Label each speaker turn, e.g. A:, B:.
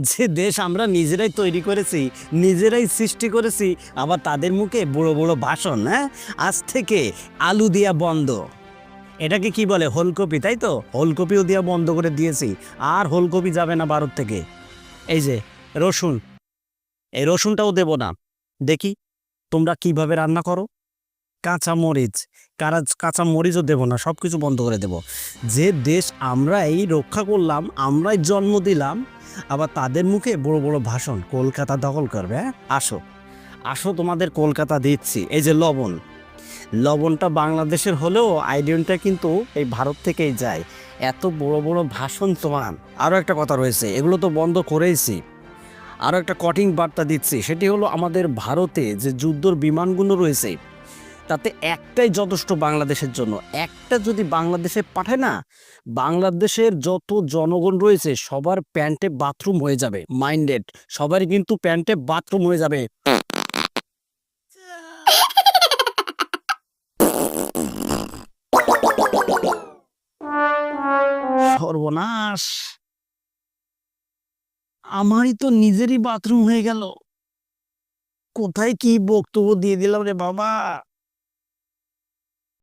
A: যে দেশ আমরা নিজেরাই তৈরি করেছি, নিজেরাই সৃষ্টি করেছি, আবার তাদের মুখে বড় বড় ভাষণ হ্যাঁ? আজ থেকে আলু দিয়া বন্ধ। এটাকে কি বলে? হোলকপি, তাই তো? হোলকপিও দিয়া বন্ধ করে দিয়েছি, আর হোলকপি যাবে না ভারত থেকে। এই যে, রসুন। এই রসুনটাও দেব না। দেখি, তোমরা কীভাবে রান্না করো? কাঁচা মরিচ কারা কাঁচা মরিচও দেবো না সব কিছু বন্ধ করে দেব। যে দেশ আমরাই রক্ষা করলাম, আমরাই জন্ম দিলাম, আবার তাদের মুখে বড় বড় ভাষণ, কলকাতা দখল করবে হ্যাঁ? আসো আসো তোমাদের কলকাতা দিচ্ছি। এই যে লবণ, লবণটা বাংলাদেশের হলেও আইডিয়নটা কিন্তু এই ভারত থেকেই যায়। এত বড় বড় ভাষণ তোমার। আরও একটা কথা রয়েছে, এগুলো তো বন্ধ করেইছি। আরও একটা কঠিং বার্তা দিচ্ছি, সেটি হলো আমাদের ভারতে যে যুদ্ধর বিমানগুলো রয়েছে তাতে একটাই যথেষ্ট বাংলাদেশের জন্য। একটা যদি বাংলাদেশে পাঠায় না, বাংলাদেশের যত জনগণ রয়েছে, সবার প্যান্টে বাথরুম হয়ে যাবে। মাইন্ডেড, সবারই কিন্তু প্যান্টে বাথরুম হয়ে যাবে। সর্বনাশ। আমারই তো নিজেরই বাথরুম হয়ে গেল। কোথায় কি বক্তব্য দিয়ে দিলাম রে বাবা?